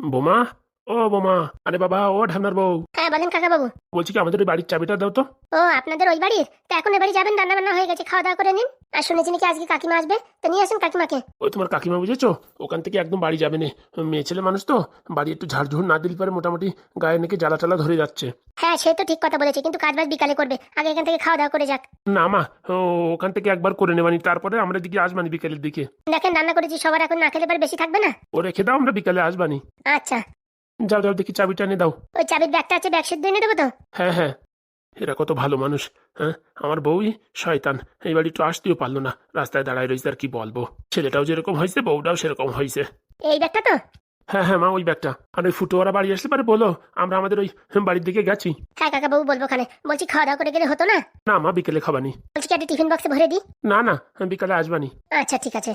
বোমা ও বোমা আরে বাবা ও ঢামনার বউ। হ্যাঁ বলেন কাকা বাবু বলছি কি আমাদের ওই বাড়ির চাবিটা দাও তো। ও আপনাদের ওই বাড়ির? তা এখন এ বাড়ি যাবেন রান্না বান্না হয়ে গেছে খাওয়া দাওয়া করে নিন। আর শুনেছি নাকি আজকে কাকিমা আসবে তো নিয়ে আসুন কাকিমাকে। ওই তোমার কাকিমা বুঝেছ? ওখান থেকে একদম বাড়ি যাবে না। মেয়ে ছেলে মানুষ তো বাড়ি একটু ঝাড়ঝুড় না দিলে পারে মোটামুটি গায়ে নাকি জ্বালা টালা ধরে যাচ্ছে। হ্যাঁ সে তো ঠিক কথা বলেছে কিন্তু কাজ বাজ বিকালে করবে। আগে এখান থেকে খাওয়া দাওয়া করে যাক। না মা ও, ওখান থেকে একবার করে নেবানি তারপরে আমরা দিকে আসবানি বিকেলের দিকে। দেখেন রান্না করেছি সবার এখন না খেলে এবার বেশি থাকবে না? ও রেখে দাও আমরা বিকালে আসবানি। আচ্ছা। যাও যাও দেখি চাবিটা এনে দাও। ওই চাবির ব্যাগটা আছে ব্যাগ সিদ্ধ এনে দেবো তো? হ্যাঁ হ্যাঁ। এরা কত ভালো মানুষ হ্যাঁ? আমার বউই শয়তান। এই বাড়ি একটু আসতেও পারল না। রাস্তায় দাঁড়ায় রয়েছে আর কি বলব। ছেলেটাও যেরকম হয়েছে বউটাও সেরকম হয়েছে। এই ব্যাগটা তো? হ্যাঁ হ্যাঁ মা ওই ব্যাগটা। আর ওই ফুটোয়ারা বাড়ি আসলে পারে বলো? আমরা আমাদের ওই বাড়ির দিকে গেছি। হ্যাঁ কাকা বাবু বলব ওখানে। বলছি খাওয়া দাওয়া করে গেলে হতো না? না মা বিকেলে খাবানি। বলছি কি টিফিন বক্সে ভরে দিই? না না বিকেলে আসবানি। আচ্ছা ঠিক আছে।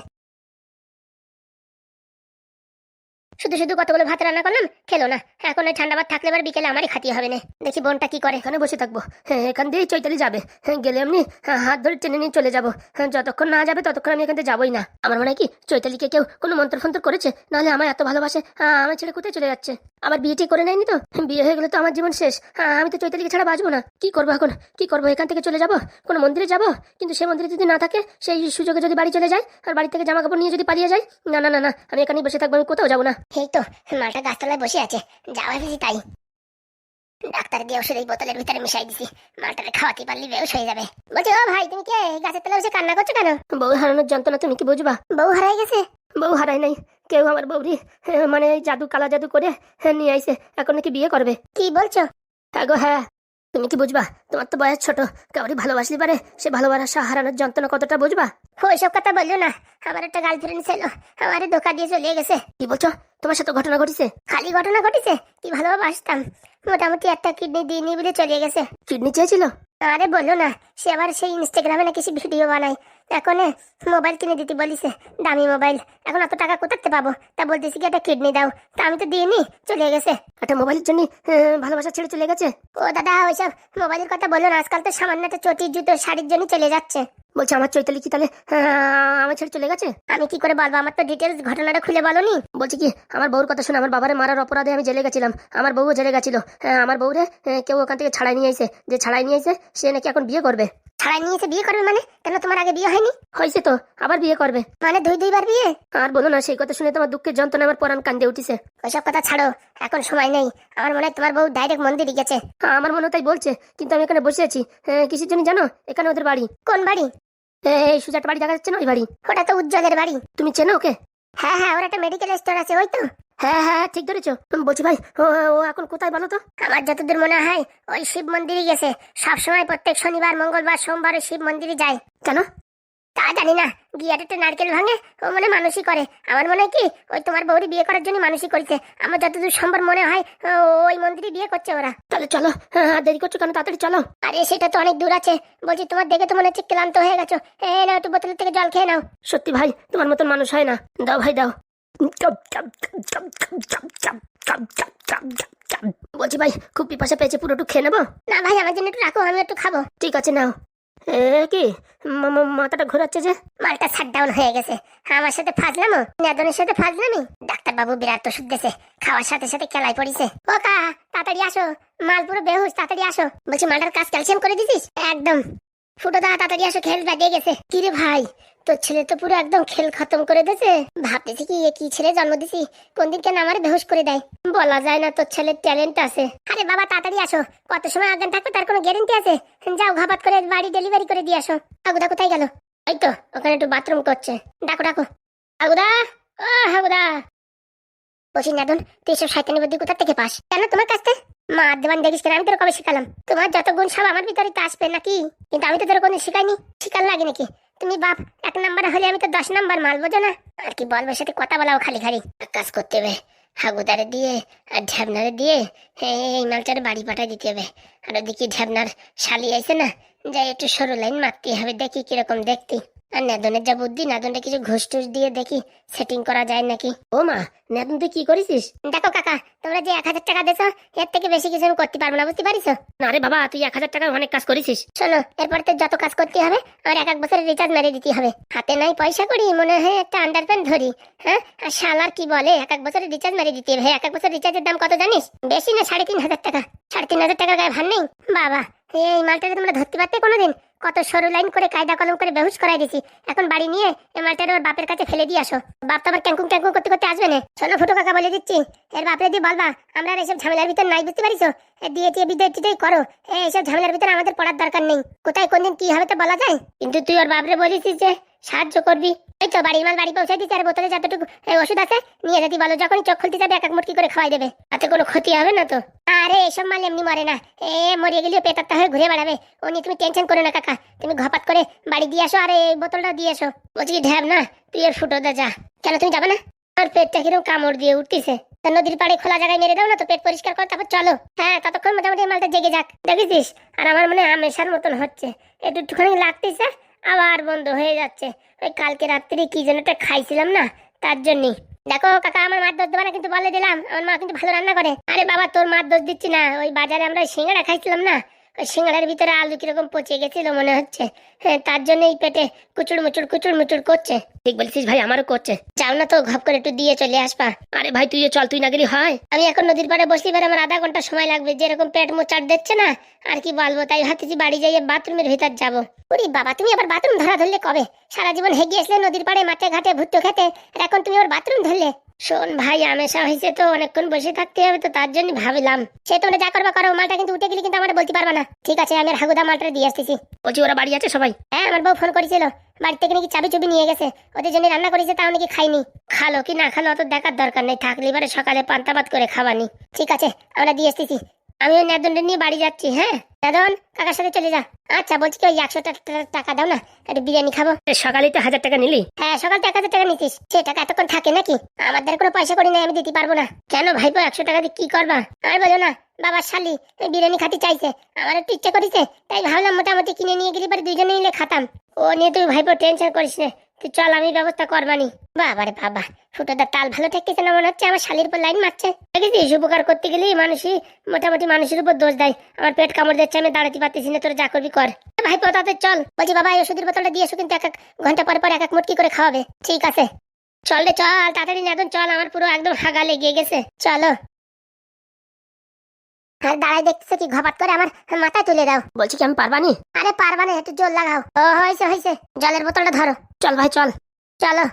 শুধু শুধু কতগুলো ভাত রান্না করলাম খেলো না। এখন ঠান্ডা ভাত থাকলে এবার বিকেলে আমারই খাতি হবে না। দেখি বোনটা কি করে এখানে বসে থাকব। হ্যাঁ এখান দিয়েই চৈতালি যাবে। হ্যাঁ গেলে হ্যাঁ, হাত ধরে টেনে নিয়ে চলে যাব। হ্যাঁ যতক্ষণ না যাবে ততক্ষণ আমি এখান থেকে যাবোই না। আমার মনে হয় কি চৈতালিকে কেউ কোনো মন্ত্র ফন্ত্র করেছে নাহলে আমার এত ভালোবাসে হ্যাঁ আমার ছেলে কোথায় চলে যাচ্ছে? আবার বিয়েটি করে নেয়নি তো? বিয়ে হয়ে গেলে তো আমার জীবন শেষ। আমি তো চৈতালিকে ছাড়া বাঁচবো না। কি করব এখন? কি করব এখান থেকে চলে যাব? কোনো মন্দিরে যাব? কিন্তু সে মন্দিরে যদি না থাকে সেই সুযোগে যদি বাড়ি চলে যায় আর বাড়ি থেকে জামা কাপড় নিয়ে যদি পালিয়ে যায় না না না না আমি এখানেই বসে থাকব আমি কোথাও যাব না। এই তো মালটা গাছতলায় বসে আছে। যাওয়া ভেবেছি তাই। ডাক্তার দিয়ে ওষুধ এই বোতলের ভিতরে মিশাই দিছি। মালটাকে খাওয়াতে পারলি বেউস হয়ে যাবে। বলছি ও ভাই তুমি কে? গাছের তলায় বসে কান্না করছ কেন? বউ হারানোর যন্ত্রণা তুমি কি বুঝবা? বউ হারাই গেছে? বউ হারায় নাই। কেউ আমার বউরি হ্যাঁ, মানে জাদু কালা জাদু করে হ্যাঁ, নিয়ে আইছে। এখন নাকি বিয়ে করবে। কি বলছো? হ্যাঁ গো হ্যাঁ। তুমি কি বুঝবা? তোমার তো বয়স ছোট। কাউরি ভালোবাসলি পারে। সে ভালোবাসা হারানোর যন্ত্রণা কতটা বুঝবা? ওইসব কথা বলল না। আমার একটা গার্লফ্রেন্ড ছিল। আমার ধোকা দিয়ে চলে গেছে। কি বলছো? তোমার সাথে ঘটনা ঘটেছে? খালি ঘটনা ঘটেছে? কি ভালোভাবে আসতাম? মোটামুটি একটা কিডনি দিয়ে নিয়ে বলে চলে গেছে। কিডনি চেয়েছিল? আরে বলল না সে আবার সেই ইনস্টাগ্রামে নাকি সে ভিডিও বানায়। এখন মোবাইল কিনে দিতে বলিছে দামি মোবাইল এখন অত টাকা কোথাতে পাবো? তা বলতেছি কি একটা কিডনি দাও। তা আমি তো দিইনি চলে গেছে। একটা মোবাইলের জন্য ভালোবাসা ছেড়ে চলে গেছে? ও দাদা ওইসব মোবাইলের কথা বলল না। আজকাল তো সামান্য একটা চটির জুতো শাড়ির জন্য চলে যাচ্ছে। বলছে আমার চৈতালি কি তাহলে আহ, আমার ছেড়ে চলে গেছে? আমি কি করে বলব? আমার তো ডিটেলস ঘটনাটা খুলে বলনি। বলছি কি আমার বউর কথা শুনে আমার বাবারে মারার অপরাধে আমি জেলে গেছিলাম। আমার বউও জেলে গেছিল। হ্যাঁ, আমার বউরে কেউ ওখান থেকে ছাড়াই নিয়ে এসে যে ছাড়াই নিয়ে এসে সে নাকি এখন বিয়ে করবে। ছাড়াই নিয়েছে বিয়ে করবে মানে? কেন তোমার আগে বিয়ে হয়নি? হয়েছে তো আবার বিয়ে করবে। মানে দুই দুইবার বিয়ে? আর বলো না সেই কথা শুনে তোমার দুঃখের যন্ত্রণা আমার পরাণ কান্দে উঠিছে। ওইসব কথা ছাড়ো এখন সময় নেই। আমার মনে হয় তোমার বউ ডাইরেক্ট মন্দিরে গেছে। হ্যাঁ, আমার মনে তাই বলছে কিন্তু আমি এখানে বসে আছি। হ্যাঁ, কিসের জন্য জানো? এখানে ওদের বাড়ি। কোন বাড়ি? এই, এই সুজাটা বাড়ি দেখা যাচ্ছে না? ওই বাড়ি। ওটা তো উজ্জ্বলের বাড়ি। তুমি চেনো ওকে? হ্যাঁ হ্যাঁ ওর একটা মেডিকেল স্টোর আছে ওই তো। হ্যাঁ হ্যাঁ ঠিক ধরেছো। বলছি ভাই ও ও এখন কোথায় বলো তো? আমার যতদূর মনে হয় ওই শিব মন্দিরে গেছে। সব সময় প্রত্যেক শনিবার মঙ্গলবার সোমবার ওই শিব মন্দিরে যায়। কেন? তা জানি না। একটা নারকেল ভাঙে ও মনে মানুষই করে। আমার মনে হয় কি ওই তোমার বৌরি বিয়ে করার জন্য মানুষই করেছে। আমার যতদূর সম্ভব মনে হয় ওই মন্দিরে বিয়ে করছে ওরা। তাহলে চলো হ্যাঁ হ্যাঁ, দেরি করছ কেন? তাড়াতাড়ি চলো। আরে সেটা তো অনেক দূর আছে। বলছি তোমার দেখে তো মনে হচ্ছে ক্লান্ত হয়ে গেছো। এ নাও একটু বোতলের থেকে জল খেয়ে নাও। সত্যি ভাই তোমার মতন মানুষ হয় না। দাও ভাই দাও। বলছি ভাই খুব পিপাসা পেয়েছে পুরোটুকু খেয়ে নেব? না ভাই আমার জন্য একটু রাখো আমি একটু খাব। ঠিক আছে নাও। এ কি? মাথাটা ঘোরাচ্ছে যে? মালটা শাট ডাউন হয়ে গেছে। আমার সাথে ফাজলামো? নেদনের সাথে ফাজলামি? ডাক্তার বাবু বিরাট ওষুধ দিয়েছে খাওয়ার সাথে সাথে কেলাই পড়িছে। ও কা তাড়াতাড়ি আসো। মাল পুরো বেহুশ তাড়াতাড়ি আসো। বলছি মালটার কাজ ক্যালসিয়াম করে দিছিস? একদম। ফুটো দা তাড়াতাড়ি আসো, খেল বাদিয়ে গেছে। কিরে ভাই, তোর ছেলে তো পুরো একদম খেল খতম করে দিয়েছে। ভাবতেছি কি, এ কি ছেলে জন্ম দিছি, কোন দিন কেন আমার বেহুশ করে দেয়? বলা যায় না তোর ছেলের ট্যালেন্ট আছে। আরে বাবা, তাড়াতাড়ি আসো। কত সময় আজ্ঞান থাকবে তার কোনো গ্যারেন্টি আছে? যাও ঘাপাত করে বাড়ি ডেলিভারি করে দিয়ে আসো। আগুদা কোথায় গেল? এই তো, ওখানে একটু বাথরুম করছে। ডাকো ডাকো। আগুদা, ও হাগুদা বসি নাদন, তুই এসব শয়তানি বুদ্ধি কোথা থেকে পাস? কেন তোমার কাছে মা দেবান দেখিস কেন আমি তোর কবে শিখালাম? তোমার যত গুণ সব আমার ভিতরে তো আসবে নাকি? কিন্তু আমি তো তোর কোনো শিখাইনি। শিকার লাগে নাকি? তুমি বাপ, এক নাম্বার হলে আমি তো দশ নাম্বার মাল, বোঝো না? আর কি বলবে, সাথে কথা বলাও খালি খালি। কাজ করতে হবে, হাগুদারে দিয়ে আর ঢ্যাবনারে দিয়ে এই মালটারে বাড়ি পাঠাই দিতে হবে। আর ওদিকে ঢ্যাবনার শালি আইছে না, যাই একটু সরু লাইন মারতে হবে, দেখি কীরকম দেখতে। আর নেদনের যা বুদ্ধি নেদনটা কিছু ঘুষ টুস দিয়ে দেখি সেটিং করা যায় নাকি। ও মা নেতন তুই কি করেছিস? দেখো কাকা তোমরা যে এক হাজার টাকা দেছো এর থেকে বেশি কিছু আমি করতে পারব না বুঝতে পারিস? না রে বাবা তুই এক হাজার টাকার অনেক কাজ করেছিস। শোনো এরপর তো যত কাজ করতে হবে আর এক এক বছরের রিচার্জ মেরে দিতে হবে। হাতে নাই পয়সা করি মনে হয় একটা আন্ডারপ্যান্ট ধরি হ্যাঁ? আর শালার কি বলে এক এক বছরের রিচার্জ মেরে দিতে হবে। এক এক বছর রিচার্জের দাম কত জানিস? বেশি না সাড়ে তিন হাজার টাকা? সাড়ে তিন হাজার টাকার গায়ে ভার নেই? বাবা এই মালটাকে তোমরা ধরতে পারতে কোনোদিন? কত সরু লাইন করে কায়দা কলম করে বেহুশ করাই দিছি। এখন বাড়ি নিয়ে এই মালটার ওর বাপের কাছে ফেলে দিয়ে আসো। বাপ তো আবার ক্যাঙ্কুং ক্যাঙ্কুং করতে করতে আসবে না। শোনো ফুটো কাকা বলে দিচ্ছি, এর বাপরে দিয়ে বলবা, আমরা এসব ঝামেলার ভিতর নাই, বুঝতে পারিস দিয়ে দিয়ে বিদায় টিটাই করো এইসব ঝামেলার ভিতরে আমাদের পড়ার দরকার নেই। কোথায় কোনদিন কি হবে তো বলা যায়? কিন্তু তুই ওর বাপরে বলেছিস যে সাহায্য করবি। এই তো, বাড়ির মাল বাড়ি পৌঁছে দিচ্ছে আর বোতলে যতটুকু ওষুধ আছে, নিয়ে যেতে বলো যখন চোখ খুলতে যাবে, এক এক মুটকি করে খাওয়াই দেবে। তাতে কোনো ক্ষতি হবে না তো? আরে, এসব মাল এমনি মরে না। এ মরে গেলেও পেতাত্তা হয়ে ঘুরে বেড়াবে। ও নিয়ে তুমি টেনশন করো না, কাকা। তুমি ঘপাত করে বাড়ি দিয়ে আসো, আর এই বোতলটা দিয়ে আসো। বলছি ঢ্যাব না, তুই এর ফুটো দে, যা। কেন, তুমি যাবে না? আর পেটটা কীরকম কামড় দিয়ে উঠতেছে। নদীর পাড়ে খোলা জায়গায় মেরে দাও না তো, পেট পরিষ্কার কর, তারপর চলো। হ্যাঁ ততক্ষণ মোটামুটি মালটা জেগে যাক। দেখেছিস আর আমার মনে আমেশার মতন হচ্ছে। একটু একটুখানি লাগতেছে আবার বন্ধ হয়ে যাচ্ছে। ওই কালকে রাত্রি কি যেন একটা খাইছিলাম না, তার জন্যই দেখো, কাকা, আমার মার দোষ দেবে না কিন্তু বলে দিলাম। আমার মা কিন্তু ভালো রান্না করে। আরে বাবা, তোর মার দোষ দিচ্ছি না। ওই বাজারে আমরা সিঙ্গাড়া খাইছিলাম না। সিঙ্গাড়ার ভিতরে আলু কীরকম পচে গেছিল মনে হচ্ছে। হ্যাঁ তার জন্য এই পেটে কুচুর মুচুর কুচুর মুচুর করছে। ঠিক বলছিস ভাই আমারও করছে। যাও না তো ঘপ করে একটু দিয়ে চলে আসবা। আরে ভাই তুইও চল তুই না গেলি হয়। আমি এখন নদীর পাড়ে বসলি বের আমার আধা ঘণ্টা সময় লাগবে। যেরকম পেট মোচাট দিচ্ছে না আর কি বলব তাই ভাবতেছি বাড়ি যাইয়ে বাথরুমের ভিতর যাব। ওরে বাবা তুমি আবার বাথরুম ধরা ধরলে কবে? সারা জীবন হেগে আসলে নদীর পাড়ে মাঠে ঘাটে ভুট্টো খেতে আর এখন তুমি আবার বাথরুম ধরলে? শোন ভাই আমেশা হয়েছে তো অনেকক্ষণ বসে থাকতে হবে তো তার জন্য ভাবলাম। সে তোমরা যা করবা করো মালটা কিন্তু উঠে গেলে কিন্তু আমার বলতে পারবা না। ঠিক আছে আমি আর হাগুদা মালটা দিয়ে আসতেছি। বলছি ওরা বাড়ি আছে সবাই? হ্যাঁ আমার বউ ফোন করেছিল। বাড়ি থেকে নাকি চাবি চুবি নিয়ে গেছে। ওদের জন্য রান্না করেছে তাও নাকি খাইনি। খালো কি না খালো অত দেখার দরকার নেই। থাকলে এবারে সকালে পান্তা ভাত করে খাওয়ানি ঠিক আছে আমরা দিয়ে এসতেছি আমি ওই নেদনটা নিয়ে বাড়ি যাচ্ছি হ্যাঁ? নেদন কাকার সাথে চলে যা। আচ্ছা বলছি কি ওই একশো টাকা দাও না একটু বিরিয়ানি খাব। সকালে তো হাজার টাকা নিলি? হ্যাঁ সকাল থেকে এক হাজার টাকা নিতিস। সে টাকা এতক্ষণ থাকে নাকি? আমাদের কোনো পয়সা করি না আমি দিতে পারব না। কেন ভাইপো একশো টাকা দিয়ে কি করবা? আর বলো না বাবার শালি বিরিয়ানি খাতে চাইছে। আমার একটু ইচ্ছা করেছে তাই ভাবলাম মোটামুটি কিনে নিয়ে গেলে পরে দুইজনে নিলে খাতাম। ও নিয়ে তুই ভাইপো টেনশন করিস না। তুই চল, আমি ব্যবস্থা করবানি বাবারে বাবা ফুটোদার তাল ভালো ঠেকতেছে না মনে হচ্ছে? আমার শালির উপর লাইন মারছে। দেখেছিস উপকার করতে গেলেই মানুষই মোটামুটি মানুষের উপর দোষ দেয়। আমার পেট কামড় দিচ্ছে, আমি দাঁড়াতে পারতেছি না, তোরা যা করবি কর। ভাই তাতে চল। বলছি, বাবা, এই ওষুধের বোতলটা দিয়ে এসো কিন্তু এক এক ঘণ্টা পর পর এক এক মুটকি করে খাওয়াবে। ঠিক আছে। চল রে, চল, তাড়াতাড়ি নেদন চল, আমার পুরো একদম হাগা লেগে গেছে। চলো। আর দাঁড়াই দেখতেছো কি? ঘপাট করে আমার মাথায় তুলে দাও। বলছি কি আমি পারবানি? আরে পারবা না একটু জোর লাগাও। ও হয়েছে হয়েছে। জলের বোতলটা ধরো। চল ভাই চল। চলো।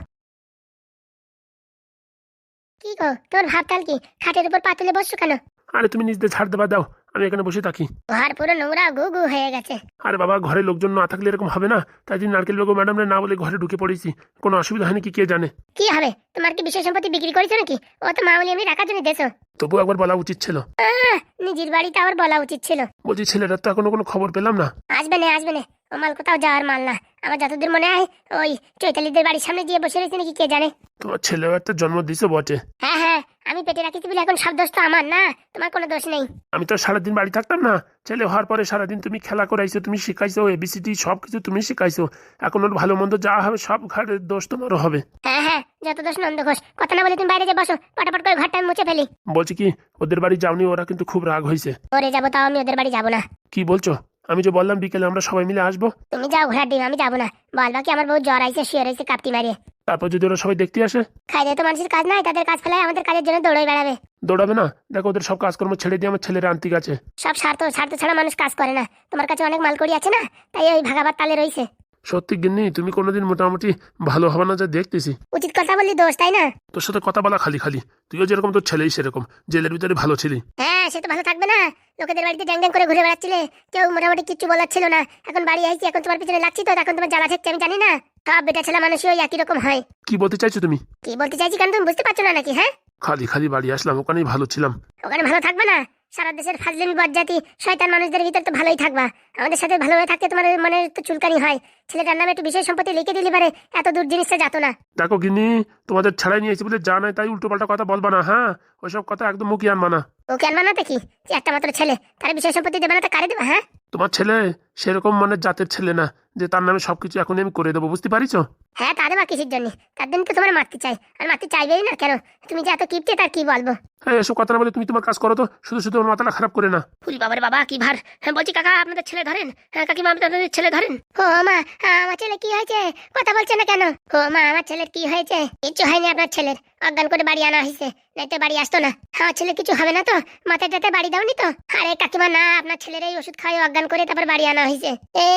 কি গো? তোর ভাবতাল কি? খাটের উপর পা তুলে বসছো কেন? আরে তুমি নিজ ছাড় দেবা দাও। আমি এখানে বসে থাকি। ঘর পুরো নোংরা গু গু হয়ে গেছে। আরে বাবা ঘরে লোকজন না থাকলে এরকম হবে না। তাই জন্য নারকেল বেগম ম্যাডামরা না বলে ঘরে ঢুকে পড়েছি কোনো অসুবিধা হয়নি কি কে জানে? কি হবে? তোমার কি বিশেষ সম্পত্তি বিক্রি করেছ নাকি? ও তো মামুলি আমি রাখার জন্য দেছো। তবু একবার বলা উচিত ছিল। আহ, নিজের বাড়িতে আবার বলা উচিত ছিল। বলছি ছেলেটার তো এখনও কোনো খবর পেলাম না। আসবে না আসবে না। ও মাল কোথাও যাওয়ার মাল না। আমার যতদূর মনে হয় ওই চৈতালিদের বাড়ির সামনে গিয়ে বসে রয়েছে নাকি কে জানে? তোমার ছেলেও একটা জন্ম দিছে বটে। হ্যাঁ হ্যাঁ আমি পেটে রাখিছি বলে এখন সব দোষ তো আমার না? তোমার কোনো দোষ নেই। আমি তো সারাদিন বাড়ি থাকতাম না। ছেলে হওয়ার পরে সারাদিন তুমি খেলা করাইছো তুমি শিখাইছো এবিসিডি সব কিছু তুমি শিখাইছো। এখন ওর ভালো মন্দ যা হবে সব ঘরের দোষ তোমারও হবে। হ্যাঁ হ্যাঁ যত দোষ নন্দ ঘোষ। কথা না বলে তুমি বাইরে যে বসো পটাপট করে ঘরটা আমি মুছে ফেলি। বলছি কি ওদের বাড়ি যাওনি ওরা কিন্তু খুব রাগ হয়েছে ওরে যাব তাও আমি ওদের বাড়ি যাব না। কি বলছো? আমি যে বললাম বিকেলে আমরা সবাই মিলে আসব। তুমি যাও ঘোড়ার ডিম আমি যাব না। বলবা বাকি আমার বউ জ্বর আইছে শুয়ে রয়েছে কাপটি মারিয়ে তারপর যদি ওরা সবাই দেখতে আসে? খাই তো মানুষের কাজ নাই তাদের কাজ ফেলায় আমাদের কাজের জন্য দৌড়ে বেড়াবে। দৌড়াবে না? দেখো ওদের সব কাজকর্ম ছেড়ে দিয়ে আমার ছেলের আনতে আছে সব স্বার্থ স্বার্থ ছাড়া মানুষ কাজ করে না। তোমার কাছে অনেক মাল করি আছে না? তাই ওই ভাগাবার তালে রয়েছে সত্যি গিন্নি তুমি কোনোদিন মোটামুটি ভালো হবে না যা দেখতেছি। উচিত কথা বললি দোষ তাই না? তোর সাথে কথা বলা খালি খালি। তুইও যেরকম তোর ছেলেই সেরকম জেলের ভিতরে ভালো ছিলি। হ্যাঁ সে তো ভালো থাকবে না। লোকেদের বাড়িতে ড্যাং ড্যাং করে ঘুরে বেড়াচ্ছিলে কেউ মোটামুটি কিচ্ছু বলার ছিল না। এখন বাড়ি আইছি এখন তোমার পিছনে লাগছি তো এখন তোমার জ্বালা থাকছে আমি জানি না। সব বেটা ছেলে মানুষই ওই একই রকম হয়। কি বলতে চাইছো তুমি? কি বলতে চাইছি কেন তুমি বুঝতে পারছ না নাকি হ্যাঁ? খালি খালি বাড়ি আসলাম ওখানেই ভালো ছিলাম। ওখানে ভালো থাকবে না? সারা দেশের বাদ জাতি শয়তান মানুষদের ভিতর তো ভালোই থাকবা। আমাদের সাথে ভালোভাবে থাকতে তোমার মনে তো চুলকানি হয়। ছেলেটার নামে একটু বিশেষ সম্পত্তি লিখে দিলে পারে, এত দূর জিনিসটা যেত না। দেখো গিনি তোমাদের ছাড়াই নিয়েছি বলে যা নাই তাই উল্টো পাল্টা কথা বলবা না হ্যাঁ? ওইসব কথা একদম মুখিয়ান আনবা না। ও কেন মানাতে কি? যে একটা মাত্র ছেলে তার বিশেষ সম্পত্তি দেবে না তা কারে দেবে হ্যাঁ? তোমার ছেলে সেরকম মানে জাতের ছেলে না যে তার নামে সবকিছু এখনই আমি করে দেবো বুঝতে পারিছো? হ্যাঁ তাহলে বা কিসের জন্য? তার জন্য তো তোমার মারতে চাই আর মারতে চাইবেই না কেন? তুমি যে এত কিপটে তার কি বলব? হ্যাঁ এসব কথা না বলে তুমি তোমার কাজ করো তো শুধু শুধু আমার মাথাটা খারাপ করে না। ফুল বাবার বাবা কি ভার? হ্যাঁ বলছি কাকা আপনাদের ছেলে ধরেন? হ্যাঁ কাকিমা আপনাদের ছেলে ধরেন? ও মা আমার ছেলে কি হয়েছে? কথা বলছে না কেন? ও মা আমার ছেলের কি হয়েছে? কিচ্ছু হয়নি আপনার ছেলের। অজ্ঞান করে বাড়ি আনা হয়েছে নাইতে বাড়ি আসতো না। আমার ছেলে, কিছু হবে না তো? মাথায় টাতে বাড়ি দাওনি তো? আরে, কাকিমা, না, আপনার ছেলের এই ওষুধ খাই অজ্ঞান করে তারপর বাড়ি আনা হয়েছে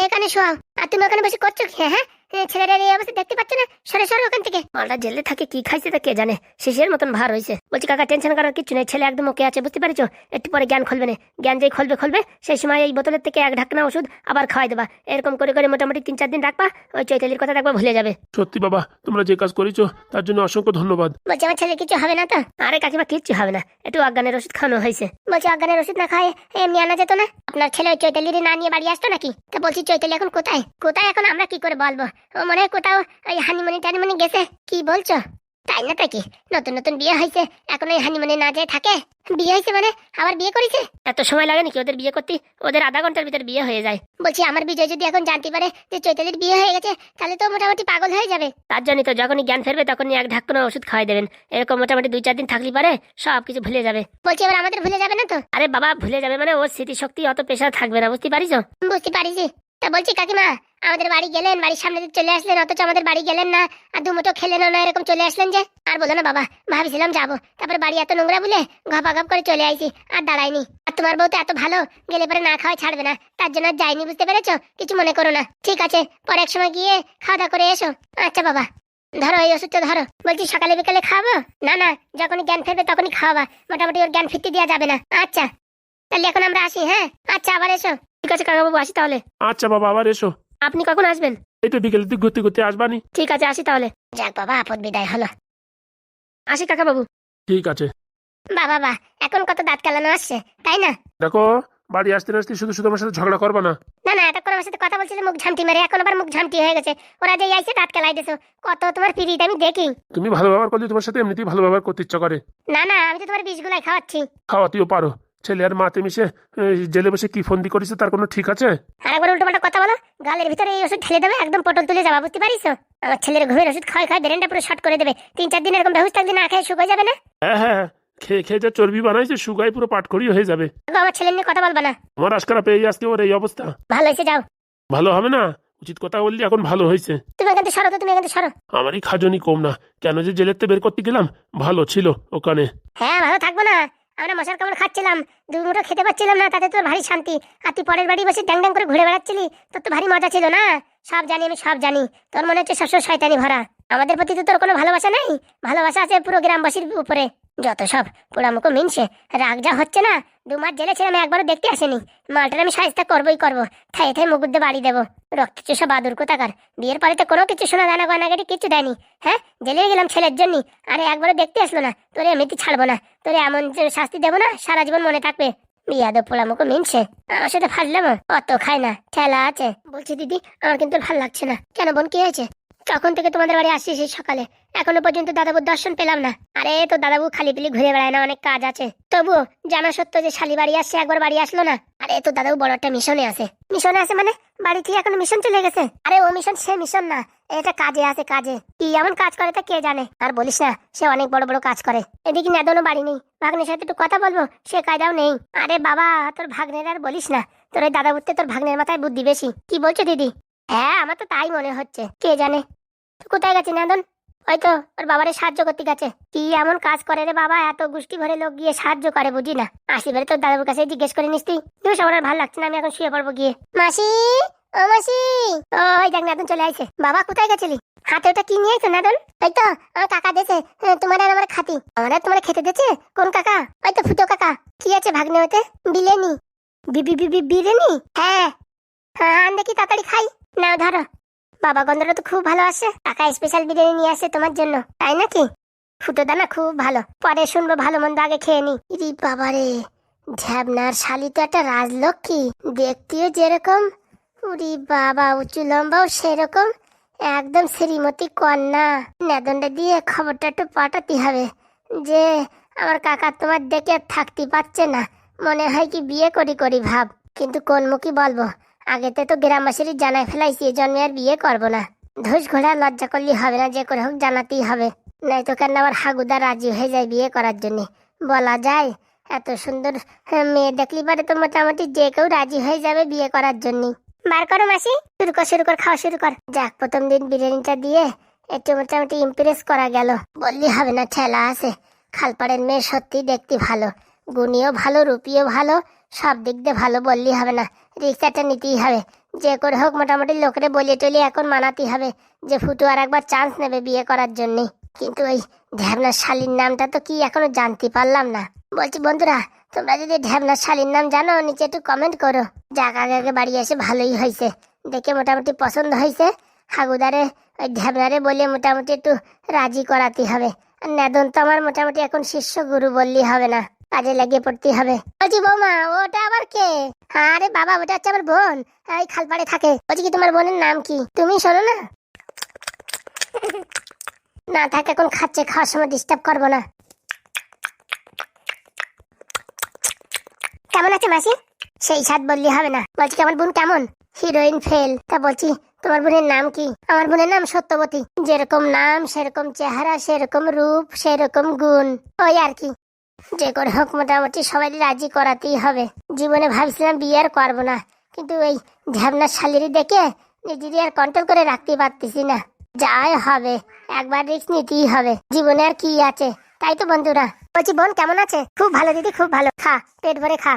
এখানে শোয়াও। আর তুমি ওখানে বসে করছ কি? হ্যাঁ এ, ছেলের এই অবস্থা দেখতে পাচ্ছ না? সরে সরে ওখান থেকে। মালটা জেলে থাকে কি খাইছে তা কে জানে? শিশের মতন ভার হয়েছে বলছি কাকা টেনশন করার কিছু নেই। ছেলে একদম ওকে আছে বুঝতে পারছ? একটু পরে জ্ঞান খুলবে না। জ্ঞান যেই খুলবে খুলবে। সেই সময় এই বোতলের থেকে এক ঢাকনা ওষুধ আবার খাওয়াই দেবা। এরকম করে করে মোটামুটি তিন চার দিন রাখবা ওই চৈতালির কথা একবার ভুলে যাবে। সত্যি বাবা তোমরা যে কাজ করেছ তার জন্য অসংখ্য ধন্যবাদ। বলছি আমার ছেলের কিছু হবে না তো? আরে কাকিমা কিচ্ছু হবে না। একটু অজ্ঞানের ওষুধ খাওয়ানো হয়েছে। বলছি অজ্ঞানের ওষুধ না খায় এমনি আনা যেত না? আপনার ছেলে ওই চৈতালির না নিয়ে বাড়ি আসতো নাকি? তা বলছি চৈতালি এখন কোথায়? কোথায় এখন আমরা কি করে বলব? ও মনে হয় কোথাও ওই হানিমুনি টানিমুনি গেছে। কি বলছো? তাই না তাই কি নতুন নতুন বিয়ে হয়েছে। এখন ওই হানিমুনি না যায় থাকে? বিয়ে হয়েছে মানে? আবার বিয়ে করেছে? এত সময় লাগে নাকি ওদের বিয়ে করতে? ওদের আধা ঘণ্টার ভিতর বিয়ে হয়ে যায়। বলছি আমার বিজয় যদি এখন জানতে পারে যে চৈতালির বিয়ে হয়ে গেছে তাহলে তো মোটামুটি পাগল হয়ে যাবে। তার জন্যই তো যখনই জ্ঞান ফেরবে তখনই এক ঢাকনা ওষুধ খাওয়াই দেবেন। এরকম মোটামুটি দুই চার দিন থাকলে পারে সব কিছু ভুলে যাবে। বলছি এবার আমাদের ভুলে যাবে না তো? আরে বাবা ভুলে যাবে মানে ওর স্মৃতিশক্তি অত পেশা থাকবে না বুঝতে পারিস? বুঝতে পারিছি। তা বলছি, কাকিমা, আমাদের বাড়ি গেলেন, বাড়ির সামনে দিয়ে চলে আসলেন, অথচ আমাদের বাড়ি গেলেন না, আর দুমুটো খেলেন না, এরকম চলে আসলেন যে, আর বলো না বাবা, ভাবছিলাম যাব, তারপরে বাড়ি এত নোংরা বলে ঘপা ঘপ করে চলে আইছি, আর দাঁড়াইনি। আর তোমার বউ তো এত ভালো, গেলে পরে না খাওয়া ছাড়বে না, তার জন্য যাইনি, বুঝতে পেরেছ? কিছু মনে করো না। ঠিক আছে, পরে এক সময় গিয়ে খাওয়া দাওয়া করে এসো। আচ্ছা বাবা, ধরো এই ওষুধটা ধরো। বলছি, সকালে বিকালে খাওয়াবো? না না, যখনই জ্ঞান ফেরবে তখনই খাওয়াবা, মোটামুটি ওর জ্ঞান ফিরতে দেওয়া যাবে না। আচ্ছা। তাহলে এখন আমরা আসি হ্যাঁ? আচ্ছা আবার এসো। ঠিক আছে কাকাবাবু আসি তাহলে। আচ্ছা বাবা আবার এসো। আপনি কখন আসবেন? এই তো বিকেলের দিক ঘুরতে ঘুরতে আসবানি। ঠিক আছে আসি তাহলে। যাক বাবা আপদ বিদায় হলো। আসি কাকাবাবু। ঠিক আছে। বাবা বা এখন কত দাঁত কালানো আসছে তাই না? দেখো বাড়ি আসতে না আসতে শুধু শুধু আমার সাথে ঝগড়া করবা না। না না এতক্ষণ আমার সাথে কথা বলছিলে মুখ ঝামটি মেরে এখন আবার মুখ ঝামটি হয়ে গেছে। ওরা যে আইছে দাঁত কালাই দিছো। কত তোমার পিরিত আমি দেখি। তুমি ভালো ব্যবহার করলে তোমার সাথে এমনিতেই ভালো ব্যবহার করতে ইচ্ছা করে। না না আমি তো তোমার বিষগুলাই খাওয়াচ্ছি। খাওয়াতেও পারো। ছেলে আর মাতে মিশে জেলে বসে কি ফন্দি করেছে তার কোনো ঠিক আছে? আর একবার উল্টো পাল্টা কথা বলো। গালের ভিতরে এই ওষুধ ঢেলে দেবে একদম পটল তুলে যাবা বুঝতে পারিস আমার ছেলের ঘুমের ওষুধ খাওয়াই খাওয়াই ব্রেনটা পুরো শর্ট করে দেবে। তিন চার দিন এরকম বেহুশ থাকলে না খেয়ে শুকাই যাবে না? হ্যাঁ হ্যাঁ হ্যাঁ। খেয়ে খেয়ে যা চর্বি বানাইছে সুগাই পুরো পাটখড়ি হয়ে যাবে। আমার ছেলে নিয়ে কথা বলবা না। আমার আজকারা পেয়ে আজকে ওর এই অবস্থা। ভালো হয়েছে যাও। ভালো হবে না? উচিত কথা বললি এখন ভালো হয়েছে। তুমি এখান থেকে সরো তো তুমি এখান থেকে সরো। আমারই খাজনি কম না। কেন যে জেলের বের করতে গেলাম ভালো ছিল ওখানে। হ্যাঁ ভালো থাকব না। আমরা মশার কামড় খাচ্ছিলাম, দু মুঠো খেতে পাচ্ছিলাম না, তাতে তোর ভারী শান্তি। আর তুই পরের বাড়ি বসে ড্যাং ড্যাং করে ঘুরে বেড়াচ্ছিলি, তোর তো ভারী মজা ছিল না? সব জানি, আমি সব জানি। তোর মনে হচ্ছে সবসময় শয়তানি ভরা। আমাদের প্রতি তো তোর কোনো ভালোবাসা নেই? ভালোবাসা আছে পুরো গ্রামবাসীর উপরে। যত সব পোড়ামুখো মিনছে, রাগ যা হচ্ছে না, দু মাস জেলে ছিলাম একবারও দেখতে আসেনি। মালটার আমি সাজটা করবোই করব থাই থাই মুগুদ্দে বাড়ি দেবো। রক্ত চোষা বাদুর কোথাকার? বিয়ের পরে তো কোনো কিছু শোনা দানা গয়নাগাটি কিছু দেয়নি। হ্যাঁ জেলে গেলাম ছেলের জন্য আরে একবারও দেখতে আসলো না, তোরে এমনিতে ছাড়বো না, তোরে এমন শাস্তি দেবো না, সারা জীবন মনে থাকবে। বিয়াদ পোড়ামুখো মিনছে, আমার সাথে ফাজলাম, অত খায় না, ঠেলা আছে। বলছি দিদি, আমার কিন্তু ভালো লাগছে না। কেন বোন, কি হয়েছে? তখন থেকে তোমাদের বাড়ি আসছি সেই সকালে। এখনও পর্যন্ত দাদাবুর দর্শন পেলাম না। আরে তো দাদাবু খালি পিলি ঘুরে বেড়ায় না, অনেক কাজ আছে। তবুও জানা সত্য যে শালি বাড়ি আসছে, একবার বাড়ি আসলো না? আরে তো দাদাবু বড় একটা মিশনে আছে। মিশনে আছে মানে? বাড়ি থেকে এখন মিশন চলে গেছে? আরে, ও মিশন, সে মিশন না। এটা কাজে আছে, কাজে। কি এমন কাজ করে তা কে জানে? আর বলিস না, সে অনেক বড় বড় কাজ করে। এদিকে নেদনও বাড়ি নেই। ভাগ্নের সাথে একটু কথা বলব, সে কায়দাও নেই। আরে বাবা, তোর ভাগ্নের আর বলিস না। তোর ওই দাদা তোর ভাগ্নের মাথায় বুদ্ধি বেশি। কি বলছো দিদি? হ্যাঁ আমার তো তাই মনে হচ্ছে। কে জানে? তো কোথায় গেছে নেদন হয়তো ওর বাবারে সাহায্য করতে গেছে। কি এমন কাজ করে রে বাবা? এত গোষ্ঠী ভরে লোক গিয়ে সাহায্য করে, বুঝি না? আসি বেড়ে তোর দাদার কাছে জিজ্ঞেস করে নিস তুই। তুই আর ভালো লাগছে না, আমি এখন শুয়ে পড়ব গিয়ে। মাসি, ও মাসি! ও ওই দেখ নাদন চলে আইছে। বাবা, কোথায় গেছিলি? হাতে ওটা কি নিয়ে আইছো নাদন ওই তো, আমার কাকা দেছে তোমার আর আমার খাতি। আমার আর তোমার খেতে দেছে কোন কাকা? ওই তো, ফুটো কাকা। কি আছে ভাগ্নে ওতে? বিলেনি। বিবি বিবি বিরিয়ানি হ্যাঁ। হ্যাঁ দেখি, তাড়াতাড়ি খাই। না ধরো। বাবা গন্ধটা তো খুব ভালো আসে। কাকা স্পেশাল বিরিয়ানি নিয়ে আসে তোমার জন্য, তাই নাকি? ফুটো দানা খুব ভালো। পরে শুনব ভালো মন্দ আগে খেয়ে নি। ইরি বাবারে, ঝ্যাবনার শালি তো একটা রাজলক্ষ্মী। দেখতেও যেরকম, উরি বাবা উঁচু লম্বাও সেরকম, একদম শ্রীমতী কন্যা। নেদনটা দিয়ে খবরটা একটু পাঠাতে হবে। যে, আমার কাকা তোমার দেখে থাকতে পারছে না। মনে হয় কি বিয়ে করি করি ভাব। কিন্তু কোন মুখী বলব? আগেতে তো গ্রামবাসীর জানাই ফেলাইছি জন্য আর বিয়ে করব না। ধুস ঘোড়া লজ্জা করলে হবে না যে করে হোক জানাতেই হবে। নাই তো কেন আবার হাগুদা রাজি হয়ে যায় বিয়ে করার জন্য। বলা যায় এত সুন্দর হ্যাঁ, মেয়ে দেখলি পারে তো মোটামুটি যে কেউ রাজি হয়ে যাবে বিয়ে করার জন্য। বার করো মাসি শুরু কর শুরু কর খাওয়া শুরু কর। যাক প্রথম দিন বিরিয়ানিটা দিয়ে একটু মোটামুটি ইমপ্রেস করা গেল। বললি হবে না ঠেলা আছে। খালপাড়ের মেয়ে সত্যি দেখতে ভালো। গুণীয় ভালো রূপীয় ভালো। সব দিক দিয়ে ভালো বললেই হবে না। রিক্সাটা নিতেই হবে। যে করে হোক মোটামুটি লোকেরে বলিয়ে টলিয়ে এখন মানাতেই হবে যে ফুটু আর একবার চান্স নেবে বিয়ে করার জন্যে। কিন্তু ওই ঢ্যাবনার শালীর নামটা তো কি এখনও জানতে পারলাম না। বলছি, বন্ধুরা, তোমরা যদি ঢ্যাবনার শালীর নাম জানো, নিচে একটু কমেন্ট করো। যাক, আগে আগে বাড়ি এসে ভালোই হয়েছে। দেখে মোটামুটি পছন্দ হয়েছে। হাগুদারে, ওই ঢ্যাবনারে বলে মোটামুটি একটু রাজি করাতে হবে। আর নেদন তো আমার মোটামুটি এখন শিষ্য গুরু বললেই হবে না। কাজে লাগিয়ে পড়তে হবে। বলছি, বৌমা, ওটা আবার কে? আরে বাবা, ওটা হচ্ছে আমার বোন। এই খালপাড়ে থাকে। বলছি কি, তোমার বোনের নাম কি? তুমি শোনো না। না, থাক, এখন খাচ্ছে, খাওয়ার সময় ডিস্টার্ব করব না। কেমন আছে মাসি? সেই স্বাদ বললি হবে না। বলছি কি, আমার বোন কেমন? হিরোইন ফেল তা বলছি, তোমার বোনের নাম কি? আমার বোনের নাম সত্যবতী। যেরকম নাম, সেরকম চেহারা, সেরকম রূপ, সেরকম গুণ। ওই আর কি। যে করে হোক, মোটামুটি সবাই রাজি করাতেই হবে। জীবনে ভাবছিলাম বিয়ে আর করব না, কিন্তু এই ঝাবনার শালিরি দেখে নিজেরই আর কন্ট্রোল করে রাখতে পারতেছি না। যাই হবে, একবার রিস্ক নিতেই হবে, জীবনে আর কি আছে? তাই তো বন্ধুরা, বলছি, বোন কেমন আছে? খুব ভালো, দিদি, খুব ভালো। খা, পেট ভরে খা।